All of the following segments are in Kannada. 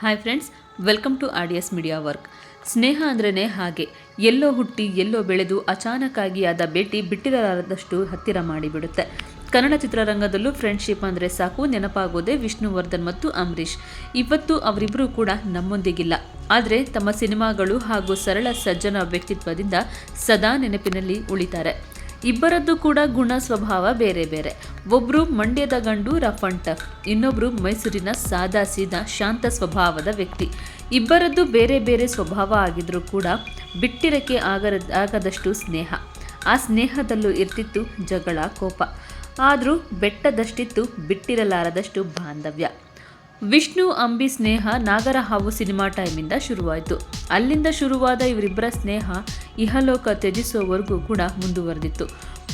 Hi friends welcome to R D S media work ಸ್ನೇಹ ಅಂದ್ರೇ ಹಾಗೆ. ಎಲ್ಲೋ ಹುಟ್ಟಿ, ಎಲ್ಲೋ ಬೆಳೆದು ಅಚಾನಕ್ಕಾಗಿ ಆದ ಭೇಟಿ ಬಿಟ್ಟಿರಲಾರದಷ್ಟು ಹತ್ತಿರ ಮಾಡಿಬಿಡುತ್ತೆ. ಕನ್ನಡ ಚಿತ್ರರಂಗದಲ್ಲೂ ಫ್ರೆಂಡ್ಶಿಪ್ ಅಂದರೆ ಸಾಕು, ನೆನಪಾಗೋದೇ ವಿಷ್ಣುವರ್ಧನ್ ಮತ್ತು ಅಂಬರೀಷ್. ಇವತ್ತು ಅವರಿಬ್ಬರೂ ಕೂಡ ನಮ್ಮೊಂದಿಗಿಲ್ಲ. ಆದರೆ ತಮ್ಮ ಸಿನಿಮಾಗಳು ಹಾಗೂ ಸರಳ ಸಜ್ಜನ ವ್ಯಕ್ತಿತ್ವದಿಂದ ಸದಾ ನೆನಪಿನಲ್ಲಿ ಉಳಿತಾರೆ. ಇಬ್ಬರದ್ದು ಕೂಡ ಗುಣ ಸ್ವಭಾವ ಬೇರೆ ಬೇರೆ. ಒಬ್ರು ಮಂಡ್ಯದ ಗಂಡು ರಫ್ ಅಂಡ್ ಟಫ್ ಇನ್ನೊಬ್ರು ಮೈಸೂರಿನ ಸಾದಾ ಸೀದಾ ಶಾಂತ ಸ್ವಭಾವದ ವ್ಯಕ್ತಿ. ಇಬ್ಬರದ್ದು ಬೇರೆ ಬೇರೆ ಸ್ವಭಾವ ಆಗಿದ್ರೂ ಕೂಡ ಬಿಟ್ಟಿರಕ್ಕೆ ಆಗರ, ಆಗದಷ್ಟು ಸ್ನೇಹ. ಆ ಸ್ನೇಹದಲ್ಲೂ ಇರ್ತಿತ್ತು ಜಗಳ ಕೋಪ. ಆದರೂ ಬೆಟ್ಟದಷ್ಟಿತ್ತು ಬಿಟ್ಟಿರಲಾರದಷ್ಟು ಬಾಂಧವ್ಯ. ವಿಷ್ಣು, ಅಂಬಿ, ಸ್ನೇಹ, ನಾಗರ ಹಾವು ಸಿನಿಮಾ ಟೈಮಿಂದ ಶುರುವಾಯಿತು. ಅಲ್ಲಿಂದ ಶುರುವಾದ ಇವರಿಬ್ಬರ ಸ್ನೇಹ ಇಹಲೋಕ ತ್ಯಜಿಸುವವರೆಗೂ ಕೂಡ ಮುಂದುವರೆದಿತ್ತು.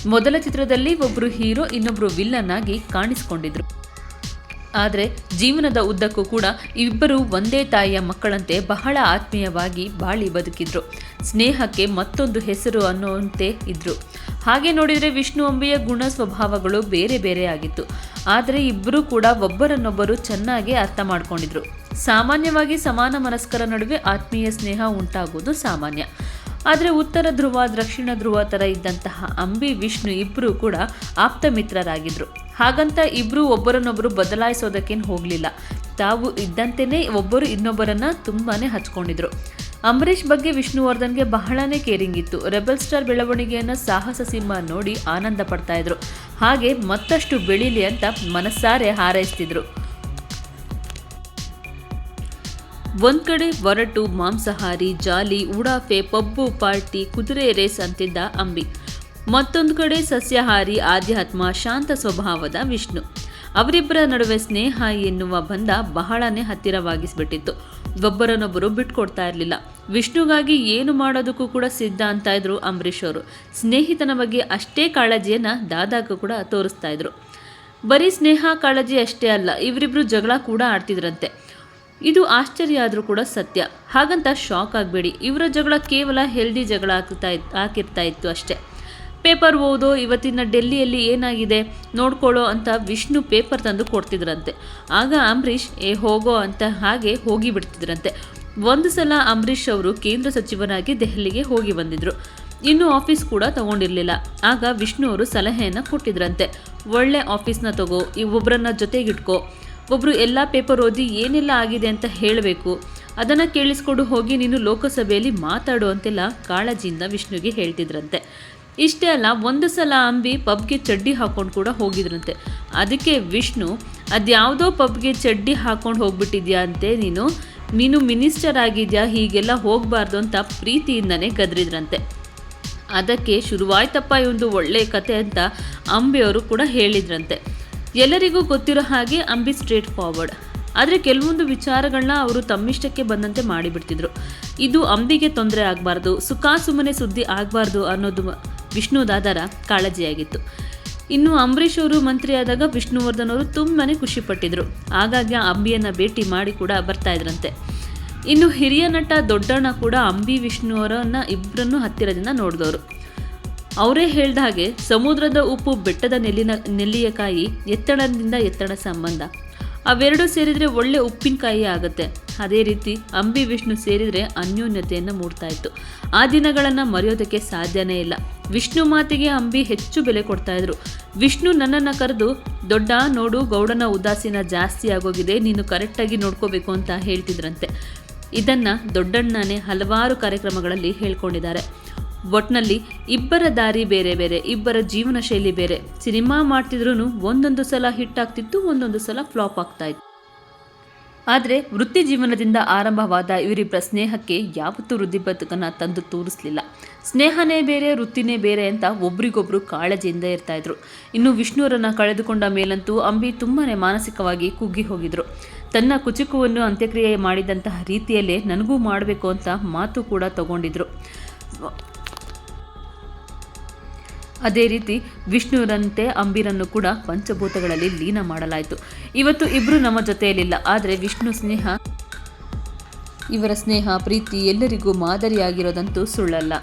ಮೊದಲ ಚಿತ್ರದಲ್ಲಿ ಒಬ್ಬರು ಹೀರೋ ಇನ್ನೊಬ್ಬರು ವಿಲ್ಲನ್ ಆಗಿ ಕಾಣಿಸಿಕೊಂಡಿದ್ರು. ಆದರೆ ಜೀವನದ ಉದ್ದಕ್ಕೂ ಕೂಡ ಇಬ್ಬರು ಒಂದೇ ತಾಯಿಯ ಮಕ್ಕಳಂತೆ ಬಹಳ ಆತ್ಮೀಯವಾಗಿ ಬಾಳಿ ಬದುಕಿದ್ರು. ಸ್ನೇಹಕ್ಕೆ ಮತ್ತೊಂದು ಹೆಸರು ಅನ್ನುವಂತೆ ಇದ್ರು. ಹಾಗೆ ನೋಡಿದರೆ ವಿಷ್ಣು ಅಂಬೆಯ ಗುಣ ಸ್ವಭಾವಗಳು ಬೇರೆ ಬೇರೆ ಆಗಿತ್ತು. ಆದರೆ ಇಬ್ಬರೂ ಕೂಡ ಒಬ್ಬರನ್ನೊಬ್ಬರು ಚೆನ್ನಾಗಿ ಅರ್ಥ ಮಾಡಿಕೊಂಡಿದ್ರು. ಸಾಮಾನ್ಯವಾಗಿ ಸಮಾನ ಮನಸ್ಕರ ನಡುವೆ ಆತ್ಮೀಯ ಸ್ನೇಹ ಉಂಟಾಗುವುದು ಸಾಮಾನ್ಯ. ಆದರೆ ಉತ್ತರ ಧ್ರುವ, ದಕ್ಷಿಣ ಧ್ರುವ ಥರ ಇದ್ದಂತಹ ಅಂಬಿ, ವಿಷ್ಣು ಇಬ್ಬರೂ ಕೂಡ ಆಪ್ತ ಮಿತ್ರರಾಗಿದ್ದರು ಹಾಗಂತ ಇಬ್ಬರು ಒಬ್ಬರನ್ನೊಬ್ಬರು ಬದಲಾಯಿಸೋದಕ್ಕೇನು ಹೋಗಲಿಲ್ಲ. ತಾವು ಇದ್ದಂತೆಯೇ ಒಬ್ಬರು ಇನ್ನೊಬ್ಬರನ್ನ ತುಂಬಾ ಹಚ್ಕೊಂಡಿದ್ರು. ಅಂಬರೀಷ್ ಬಗ್ಗೆ ವಿಷ್ಣುವರ್ಧನ್ಗೆ ಬಹಳನೇ ಕೇರಿಂಗ್ ಇತ್ತು. ರೆಬಲ್ ಸ್ಟಾರ್ ಬೆಳವಣಿಗೆಯನ್ನು ಸಾಹಸ ಸಿಂಹ ನೋಡಿ ಆನಂದ ಪಡ್ತಾ ಇದ್ರು. ಹಾಗೆ ಮತ್ತಷ್ಟು ಬೆಳೀಲಿ ಅಂತ ಮನಸ್ಸಾರೆ ಹಾರೈಸ್ತಿದ್ರು. ಒಂದ್ ಕಡೆ ಒರಟು, ಮಾಂಸಾಹಾರಿ, ಜಾಲಿ ಉಡಾಫೆ ಪಬ್ಬು, ಪಾರ್ಟಿ, ಕುದುರೆ ರೇಸ್ ಅಂತಿದ್ದ ಅಂಬಿ. ಮತ್ತೊಂದು ಕಡೆ ಸಸ್ಯಾಹಾರಿ ಆಧ್ಯಾತ್ಮ ಶಾಂತ ಸ್ವಭಾವದ ವಿಷ್ಣು. ಅವರಿಬ್ಬರ ನಡುವೆ ಸ್ನೇಹ ಎನ್ನುವ ಬಂಧ ಬಹಳನೇ ಹತ್ತಿರವಾಗಿಸ್ಬಿಟ್ಟಿತ್ತು. ಒಬ್ಬರನ್ನೊಬ್ಬರು ಬಿಟ್ಕೊಡ್ತಾ ಇರಲಿಲ್ಲ. ವಿಷ್ಣುಗಾಗಿ ಏನು ಮಾಡೋದಕ್ಕೂ ಕೂಡ ಸಿದ್ಧ ಅಂತ ಇದ್ರು ಅಂಬರೀಷ್ ಅವರು. ಸ್ನೇಹಿತನ ಬಗ್ಗೆ ಅಷ್ಟೇ ಕಾಳಜಿಯನ್ನು ದಾದಾಗೂ ಕೂಡ ತೋರಿಸ್ತಾ ಇದ್ರು. ಬರೀ ಸ್ನೇಹ, ಕಾಳಜಿ ಅಷ್ಟೇ ಅಲ್ಲ, ಇವರಿಬ್ರು ಜಗಳ ಕೂಡ ಆಡ್ತಿದ್ರಂತೆ. ಇದು ಆಶ್ಚರ್ಯ ಆದರೂ ಕೂಡ ಸತ್ಯ. ಹಾಗಂತ ಶಾಕ್ ಆಗಬೇಡಿ. ಇವರ ಜಗಳ ಕೇವಲ ಹೆಲ್ದಿ ಜಗಳ ಆಗ್ತಾ ಹಾಕಿರ್ತಾ ಇತ್ತು ಅಷ್ಟೇ. ಪೇಪರ್ ಓದೋ, ಇವತ್ತಿನ ಡೆಲ್ಲಿಯಲ್ಲಿ ಏನಾಗಿದೆ ನೋಡ್ಕೊಳ್ಳೋ ಅಂತ ವಿಷ್ಣು ಪೇಪರ್ ತಂದು ಕೊಡ್ತಿದ್ರಂತೆ. ಆಗ ಅಂಬರೀಷ್, ಏ, ಹೋಗೋ ಅಂತ ಹಾಗೆ ಹೋಗಿ ಬಿಡ್ತಿದ್ರಂತೆ ಒಂದು ಸಲ ಅಂಬರೀಷ್ ಅವರು ಕೇಂದ್ರ ಸಚಿವರಾಗಿ ದೆಹಲಿಗೆ ಹೋಗಿ ಬಂದಿದ್ರು. ಇನ್ನು ಆಫೀಸ್ ಕೂಡ ತಗೊಂಡಿರಲಿಲ್ಲ. ಆಗ ವಿಷ್ಣು ಅವರು ಸಲಹೆಯನ್ನು ಕೊಟ್ಟಿದ್ರಂತೆ. ಒಳ್ಳೆ ಆಫೀಸ್ನ ತಗೋ, ಈ ಒಬ್ಬರನ್ನ ಜೊತೆಗಿಟ್ಕೋ. ಒಬ್ಬರು ಎಲ್ಲ ಪೇಪರ್ ಓದಿ ಏನೆಲ್ಲ ಆಗಿದೆ ಅಂತ ಹೇಳಬೇಕು. ಅದನ್ನು ಕೇಳಿಸ್ಕೊಂಡು ಹೋಗಿ ನೀನು ಲೋಕಸಭೆಯಲ್ಲಿ ಮಾತಾಡು ಅಂತೆಲ್ಲ ಕಾಳಜಿಯಿಂದ ವಿಷ್ಣುಗೆ ಹೇಳ್ತಿದ್ರಂತೆ. ಇಷ್ಟೇ ಅಲ್ಲ, ಒಂದು ಸಲ ಅಂಬಿ ಪಬ್ಗೆ ಚಡ್ಡಿ ಹಾಕೊಂಡು ಕೂಡ ಹೋಗಿದ್ರಂತೆ. ಅದಕ್ಕೆ ವಿಷ್ಣು, ಅದ್ಯಾವುದೋ ಪಬ್ಗೆ ಚಡ್ಡಿ ಹಾಕೊಂಡು ಹೋಗ್ಬಿಟ್ಟಿದ್ಯಾ ಅಂತೆ ನೀನು? ನೀನು ಮಿನಿಸ್ಟರ್ ಆಗಿದ್ಯಾ, ಹೀಗೆಲ್ಲ ಹೋಗಬಾರ್ದು ಅಂತ ಪ್ರೀತಿಯಿಂದನೇ ಗದ್ರಿದ್ರಂತೆ. ಅದಕ್ಕೆ ಶುರುವಾಯ್ತಪ್ಪ ಒಂದು ಒಳ್ಳೆಯ ಕತೆ ಅಂತ ಅಂಬಿಯವರು ಕೂಡ ಹೇಳಿದ್ರಂತೆ. ಎಲ್ಲರಿಗೂ ಗೊತ್ತಿರೋ ಹಾಗೆ ಅಂಬಿ ಸ್ಟ್ರೇಟ್ ಫಾರ್ವರ್ಡ್. ಆದರೆ ಕೆಲವೊಂದು ವಿಚಾರಗಳನ್ನ ಅವರು ತಮ್ಮಿಷ್ಟಕ್ಕೆ ಬಂದಂತೆ ಮಾಡಿಬಿಡ್ತಿದ್ರು. ಇದು ಅಂಬಿಗೆ ತೊಂದರೆ ಆಗಬಾರ್ದು, ಸುಖ ಸುಮ್ಮನೆ ಸುದ್ದಿ ಆಗಬಾರ್ದು ಅನ್ನೋದು ವಿಷ್ಣು ದಾದರ ಕಾಳಜಿಯಾಗಿತ್ತು. ಇನ್ನು ಅಂಬರೀಷ್ ಅವರು ಮಂತ್ರಿಯಾದಾಗ ವಿಷ್ಣುವರ್ಧನ್ ಅವರು ತುಂಬಾ ಖುಷಿಪಟ್ಟಿದ್ರು ಆಗಾಗ ಅಂಬಿಯನ್ನ ಭೇಟಿ ಮಾಡಿ ಕೂಡ ಬರ್ತಾ ಇದ್ರಂತೆ. ಇನ್ನು ಹಿರಿಯ ನಟ ದೊಡ್ಡಣ್ಣ ಕೂಡ ಅಂಬಿ ವಿಷ್ಣು ಅವರನ್ನ ಇಬ್ಬರನ್ನು ಹತ್ತಿರದಿಂದ ನೋಡಿದವರು. ಅವರೇ ಹೇಳ್ದ ಹಾಗೆ ಸಮುದ್ರದ ಉಪ್ಪು ಬೆಟ್ಟದ ನೆಲ್ಲಿನ ನೆಲ್ಲಿಯಕಾಯಿ ಎತ್ತಣದಿಂದ ಎತ್ತಣ ಸಂಬಂಧ. ಅವೆರಡು ಸೇರಿದರೆ ಒಳ್ಳೆ ಉಪ್ಪಿನಕಾಯಿ ಆಗುತ್ತೆ. ಅದೇ ರೀತಿ ಅಂಬಿ ವಿಷ್ಣು ಸೇರಿದರೆ ಅನ್ಯೋನ್ಯತೆಯನ್ನು ಮೂಡ್ತಾ ಇತ್ತು ಆ ದಿನಗಳನ್ನು ಮರೆಯೋದಕ್ಕೆ ಸಾಧ್ಯನೇ ಇಲ್ಲ. ವಿಷ್ಣು ಮಾತಿಗೆ ಅಂಬಿ ಹೆಚ್ಚು ಬೆಲೆ ಕೊಡ್ತಾ ಇದ್ರು ವಿಷ್ಣು ನನ್ನನ್ನು ಕರೆದು, ದೊಡ್ಡ, ನೋಡು, ಗೌಡನ ಉದಾಸೀನ ಜಾಸ್ತಿ ಆಗೋಗಿದೆ, ನೀನು ಕರೆಕ್ಟಾಗಿ ನೋಡ್ಕೋಬೇಕು ಅಂತ ಹೇಳ್ತಿದ್ರಂತೆ. ಇದನ್ನು ದೊಡ್ಡಣ್ಣನೇ ಹಲವಾರು ಕಾರ್ಯಕ್ರಮಗಳಲ್ಲಿ ಹೇಳ್ಕೊಂಡಿದ್ದಾರೆ. ಒಟ್ನಲ್ಲಿ ಇಬ್ಬರ ದಾರಿ ಬೇರೆ ಬೇರೆ, ಇಬ್ಬರ ಜೀವನ ಶೈಲಿ ಬೇರೆ. ಸಿನಿಮಾ ಮಾಡ್ತಿದ್ರು ಒಂದೊಂದು ಸಲ ಹಿಟ್ ಆಗ್ತಿತ್ತು, ಒಂದೊಂದು ಸಲ ಫ್ಲಾಪ್ ಆಗ್ತಾ ಇತ್ತು. ಆದರೆ ವೃತ್ತಿ ಜೀವನದಿಂದ ಆರಂಭವಾದ ಇವರಿಬ್ಬರ ಸ್ನೇಹಕ್ಕೆ ಯಾವತ್ತೂ ವೃದ್ಧಿ ಬದುಕನ್ನು ತಂದು ತೋರಿಸಲಿಲ್ಲ. ಸ್ನೇಹನೇ ಬೇರೆ, ವೃತ್ತಿನೇ ಬೇರೆ ಅಂತ ಒಬ್ರಿಗೊಬ್ರು ಕಾಳಜಿಯಿಂದ ಇರ್ತಾ ಇದ್ರು. ಇನ್ನು ವಿಷ್ಣುವರನ್ನ ಕಳೆದುಕೊಂಡ ಮೇಲಂತೂ ಅಂಬಿ ತುಂಬಾನೇ ಮಾನಸಿಕವಾಗಿ ಕುಗ್ಗಿ ಹೋಗಿದ್ರು. ತನ್ನ ಕುಚುಕುವನ್ನು ಅಂತ್ಯಕ್ರಿಯೆ ಮಾಡಿದಂತಹ ರೀತಿಯಲ್ಲೇ ನನಗೂ ಮಾಡಬೇಕು ಅಂತ ಮಾತು ಕೂಡ ತಗೊಂಡಿದ್ರು. ಅದೇ ರೀತಿ ವಿಷ್ಣುವರಂತೆ ಅಂಬಿರನ್ನು ಕೂಡ ಪಂಚಭೂತಗಳಲ್ಲಿ ಲೀನ ಮಾಡಲಾಯಿತು. ಇವತ್ತು ಇಬ್ಬರು ನಮ್ಮ ಜೊತೆಯಲ್ಲಿಲ್ಲ, ಆದರೆ ವಿಷ್ಣು ಸ್ನೇಹ, ಇವರ ಸ್ನೇಹ ಪ್ರೀತಿ ಎಲ್ಲರಿಗೂ ಮಾದರಿಯಾಗಿರೋದಂತೂ ಸುಳ್ಳಲ್ಲ.